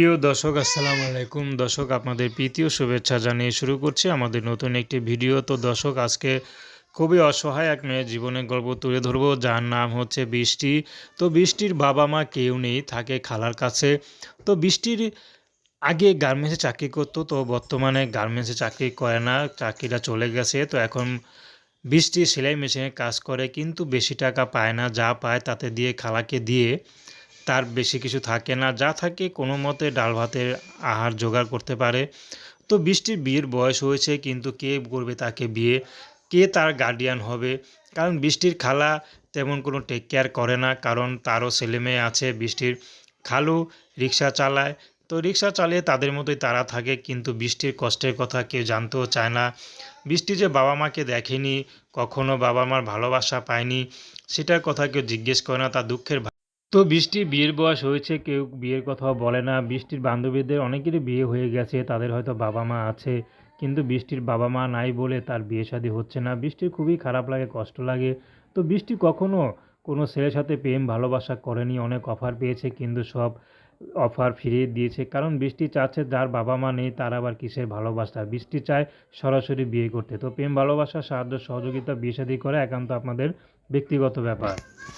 প্রিয় দর্শক, আসসালামু আলাইকুম। দর্শক, আপনাদের প্রীতীয় শুভেচ্ছা জানিয়ে শুরু করছি আমাদের নতুন একটি ভিডিও। তো দর্শক, আজকে খুবই অসহায় এক মেয়ের জীবনের গল্প তুলে ধরবো। যার নাম হচ্ছে বৃষ্টি। তো বৃষ্টির বাবা মা কেউ নেই, থাকে খালার কাছে। তো বৃষ্টির আগে গার্মেন্টসে চাকরি করতো, তো বর্তমানে গার্মেন্টসে চাকরি করে না, চাকরিটা চলে গেছে। তো এখন বৃষ্টি সেলাই মেশিনে কাজ করে, কিন্তু বেশি টাকা পায় না, যা পায় তাতে দিয়ে খালাকে দিয়ে তার বেশি কিছু থাকে না, যা থাকে কোনো মতে ডাল ভাতের আহার জোগাড় করতে পারে। তো বৃষ্টির বিয়ের বয়স হয়েছে, কিন্তু কে করবে তাকে বিয়ে? কে তার গার্ডিয়ান হবে? কারণ বৃষ্টির খালা তেমন কোনো টেক কেয়ার করে না, কারণ তারও ছেলে মেয়ে আছে বৃষ্টির। খালু রিক্সা চালায়। তো রিক্সা চালিয়ে তাদের মতোই তারা থাকে, কিন্তু বৃষ্টির কষ্টের কথা কেউ জানতেও চায় না। বৃষ্টি যে বাবা মাকে দেখেনি, কখনো বাবা মার ভালোবাসা পায়নি, সেটার কথা কেউ জিজ্ঞেস করে না তার দুঃখের তো বৃষ্টির বিয়ের বয়স হয়েছে, কেউ বিয়ের কথাও বলে না। বৃষ্টির বান্ধবীদের অনেকেরই বিয়ে হয়ে গেছে, তাদের হয়তো বাবা মা আছে, কিন্তু বৃষ্টির বাবা মা নাই বলে তার বিয়ে শাদী হচ্ছে না। বৃষ্টির খুবই খারাপ লাগে, কষ্ট লাগে। তো বৃষ্টি কখনো কোনো ছেলের সাথে প্রেম, ভালোবাসা করেনি, অনেক অফার পেয়েছে, কিন্তু সব অফার ফিরিয়ে দিয়েছে। কারণ বৃষ্টি চাচ্ছে যার বাবা মা নেই, তার আবার কিসের ভালোবাসা? বৃষ্টি চায় সরাসরি বিয়ে করতে। তো প্রেম, ভালোবাসা, সাহায্য, সহযোগিতা, বিয়ে শাদী করে একান্ত আপনাদের ব্যক্তিগত ব্যাপার।